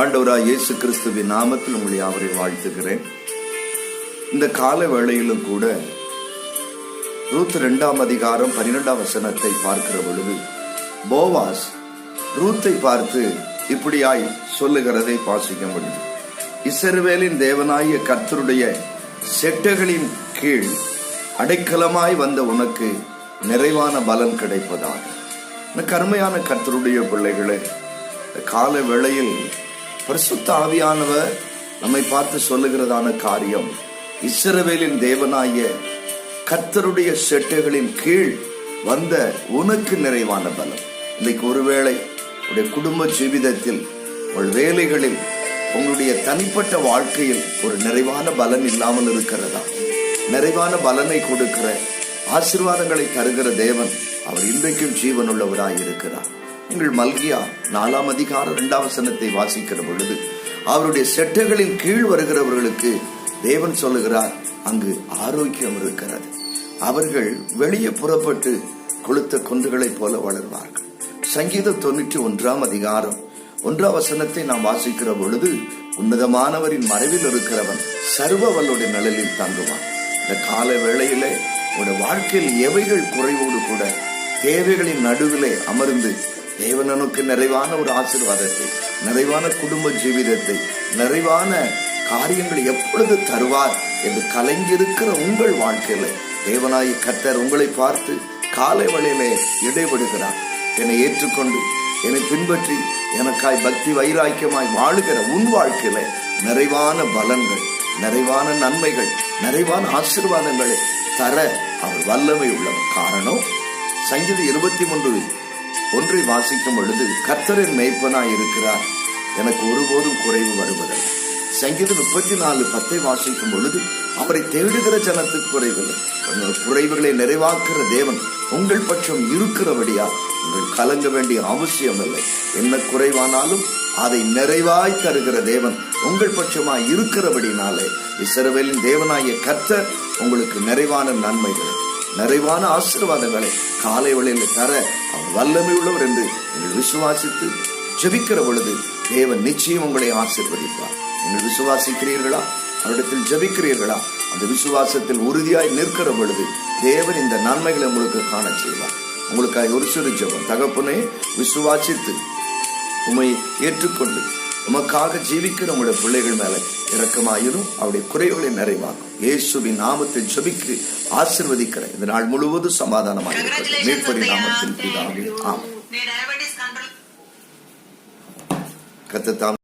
ஆண்டவராய் இயேசு கிறிஸ்துவின் நாமத்தில் உங்களை அவரை வாழ்த்துகிறேன். இந்த கால வேளையிலும் கூட ரூத் ரெண்டாம் அதிகாரம் பன்னிரெண்டாம் வசனத்தை பார்க்கிற பொழுது போவாஸ் ரூத்தை பார்த்து இப்படியாய் சொல்லுகிறதை வாசிக்க முடியும். இசர்வேலின் தேவனாகிய கர்த்தருடைய செட்டைகளின் கீழ் அடைக்கலமாய் வந்த உனக்கு நிறைவான பலன் கிடைப்பதாக. இந்த கருமையான கர்த்தருடைய பிள்ளைகளே கால வேளையில் பரிசுத்த ஆவியானவர் நம்மை பார்த்து சொல்லுகிறதான காரியம் இஸ்ரவேலின் தேவனாய கர்த்தருடைய செட்டைகளின் கீழ் வந்த உனக்கு நிறைவான பலம். இன்னைக்கு ஒருவேளை உடைய குடும்ப ஜீவிதத்தில் உங்கள் வேலைகளில் உங்களுடைய தனிப்பட்ட வாழ்க்கையில் ஒரு நிறைவான பலன் இல்லாமல் இருக்கிறதா? நிறைவான பலனை கொடுக்கிற ஆசீர்வாதங்களை தருகிற தேவன் அவர் இன்றைக்கும் ஜீவனுள்ளவராய் இருக்கிறார் நீங்கள் மல்கியா நாலாம் அதிகாரம் இரண்டாம் வசனத்தை வாசிக்கிற பொழுது அவருடைய செட்டைகளின் கீழ் வருகிறவர்களுக்கு தேவன் சொல்லுகிறார் அங்கு ஆரோக்கியம் இருக்கிறது. அவர்கள் வெளியே புறப்பட்டு கொளுத்த கொன்றுகளைப் போல வளர்வார்கள். சங்கீத தொண்ணூற்றி ஒன்றாம் அதிகாரம் ஒன்றாம் வசனத்தை நாம் வாசிக்கிற பொழுது உன்னதமானவரின் மறைவில் இருக்கிறவன் சர்வ வல்லுடைய நிழலில் தங்குவான். இந்த கால வேளையிலே உடைய வாழ்க்கையில் எவைகள் குறைவோடு கூட தேவைகளின் நடுவிலே அமர்ந்து தேவனனுக்கு நிறைவான ஒரு ஆசீர்வாதத்தை நிறைவான குடும்ப ஜீவிதத்தை நிறைவான காரியங்களை எப்பொழுது தருவார் என்று கலைஞ்சிருக்கிற உங்கள் வாழ்க்கையில தேவனாய் கத்தர் உங்களை பார்த்து காலை வழியிலே இடைபடுகிறார். என்னை ஏற்றுக்கொண்டு என்னை பின்பற்றி எனக்காய் பக்தி வைராக்கியமாய் வாழுகிற உன் வாழ்க்கையில நிறைவான பலன்கள் நிறைவான நன்மைகள் நிறைவான ஆசீர்வாதங்களை தர அவர் வல்லமை உள்ளவர். காரணம் சங்கீத இருபத்தி மூன்று ஒன்றை வாசிக்கும் பொழுது கர்த்தரின் மேய்ப்பனாய் இருக்கிறார். எனக்கு ஒருபோதும் குறைவு வருவதில்லை. சங்கீதம் முப்பத்தி நாலு பத்தை வாசிக்கும் பொழுது அவரை தேடுகிற ஜனத்துக்கு குறைவில்லை. உங்கள் குறைவுகளை நிறைவாக்குற தேவன் உங்கள் பட்சம் இருக்கிறபடியா உங்கள் கலங்க வேண்டிய அவசியம் இல்லை என்ன குறைவானாலும் அதை நிறைவாய் தருகிற தேவன் உங்கள் பட்சமாய் இருக்கிறபடினாலே. இஸ்ரவேலின் தேவனாகிய கர்த்தர் உங்களுக்கு நிறைவான நன்மைகளை நிறைவான ஆசீர்வாதங்களை காலை வழியில் தர வல்லமை உள்ளவர் என்று நீங்கள் விசுவாசித்து ஜெபிக்கிற பொழுது தேவன் நிச்சயம் உங்களை ஆசிர்வதிப்பார். நீங்கள் விசுவாசிக்கிறீர்களா? அவரிடத்தில் ஜெபிக்கிறீர்களா? அந்த விசுவாசத்தில் உறுதியாய் நிற்கிற பொழுது தேவன் இந்த நன்மைகளை உங்களுக்கு காண செய்வார். உங்களுக்காக ஒரு சிறு ஜபம். தகப்பனே விசுவாசித்து உம்மை ஏற்றுக்கொண்டு உமக்காக ஜீவிக்கிற உங்களுடைய பிள்ளைகள் மேல இறக்கமாயிரும் அவருடைய குறைகளை நிறைவாகும் இயேசுவின் நாமத்தை ஜபிக்கு ஆசிர்வதிக்கிற இந்த நாள் முழுவதும் சமாதானமாக மீட்பரி நாமத்தின் ஆமாம் கத்தத்தாம்